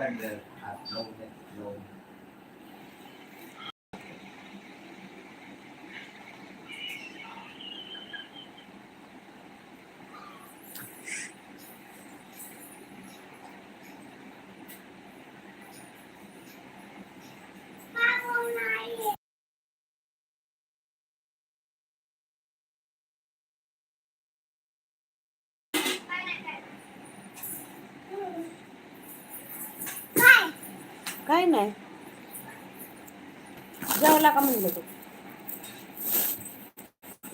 time, then I have no, no काय नाही. जेवला का म्हणलं तू?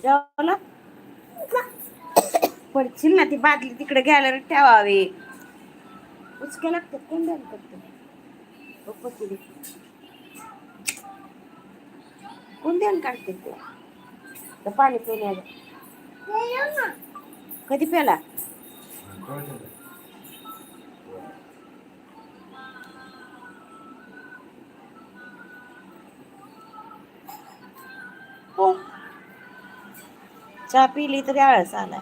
जेवला पडशील ना ती बादली तिकडे घ्यायला ठेवावी. उचक्या लागतात कोण द्यायला करतो पप्पा कोण द्यायला काढते ते? तर पाणी पिण्याचं कधी प्याला? चहा पिली तरी आळस आला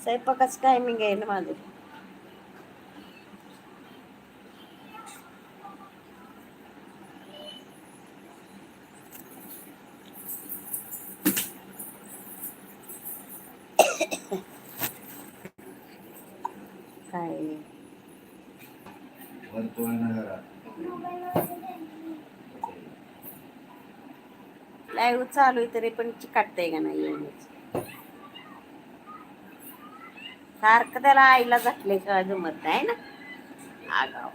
स्वयंपाकाच टायमिंग आहे ना माझं काय लाईव्ह चालू आहे तरी पण चिकाटतंय का नाही सारखं त्याला आईला झाकल्याशिवाय जमत नाही ना. आगाव.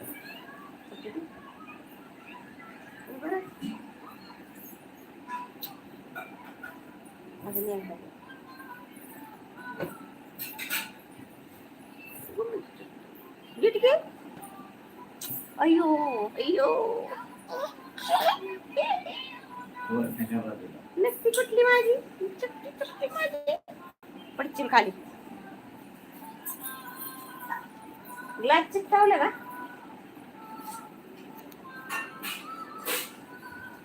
अजून अयो अयो. नक्की कुठली माझी? चटकी माझी. पडशील खाली. ग्लास चिकटावलं का?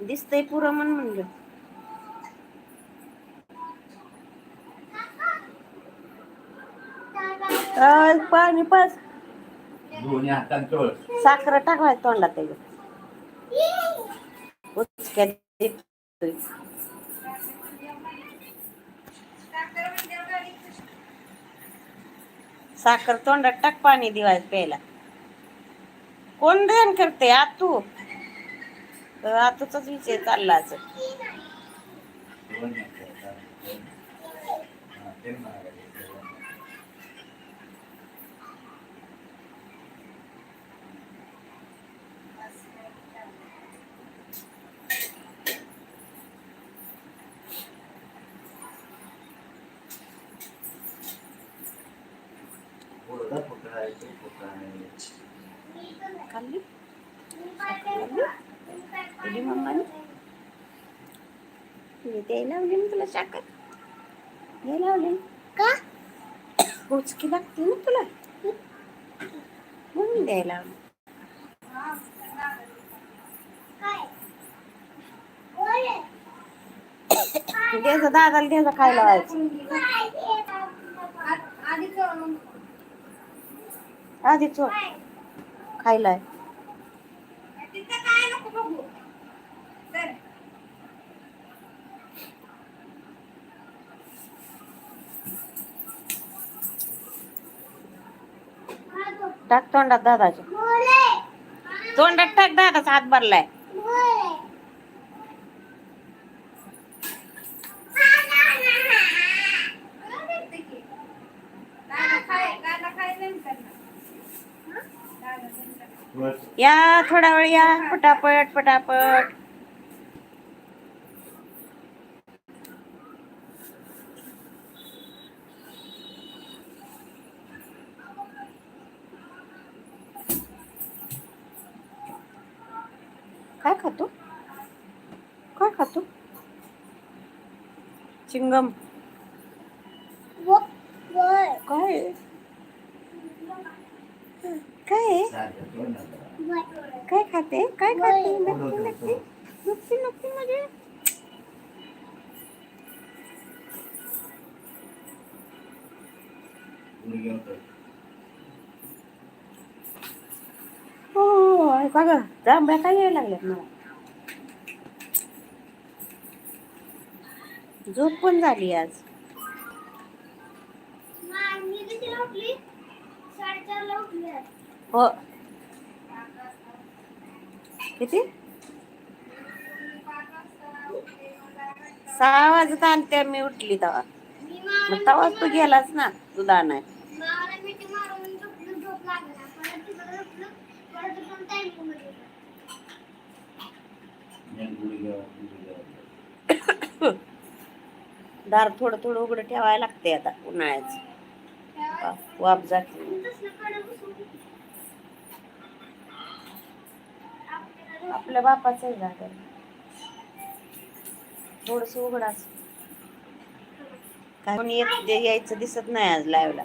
दिसतंय पुरं म्हणून म्हणलं. अं, पाणी पास दोन्ही. साखर टाकवाय तोंडात त्याच्या उचक्यात देतोय. साखर तोंडात टाक पाणी दिवाय प्यायला. कोण ध्यान करते? आतू. आतूचाच विषय चालला हा, ते. खाल्ली तुझी मम्माने तुझी द्यायला लावली ना तुला साखर द्यायला लावली का उचकी लागते ना तुला म्हणून द्यायला लावली द्यायचं दादाला द्यायचं खायला व्हायचं आधी चोर. खायला आहे. टाक तोंडात दादाच्या तोंडात टाक दादाचा हात भरलाय. या थोडा वेळ या. पटापट पटापट काय खातो? काय खातो? चिंगम. काय? आहे? काय काय खाते? काय खाते? नक्की नक्की नक्की नक्की म्हणजे? हो, हो, हो आहे का ग जांभ्या काय यायला लागल्यात मला. झोप पण झाली आज. मी कितीला उठली साडेचारला उठली हो. किती? सहा वाजत आणते मी उठली तवा मग तवाच तू गेलाच ना तुला नाही दार थोडं थोडं उघडं ठेवायला लागते आता उन्हाळ्याच. वाप जाते आपल्या बापाचं आहे थोडस उघडाच काय कोणी येत- यायचं दिसत नाही आज लाईव्हला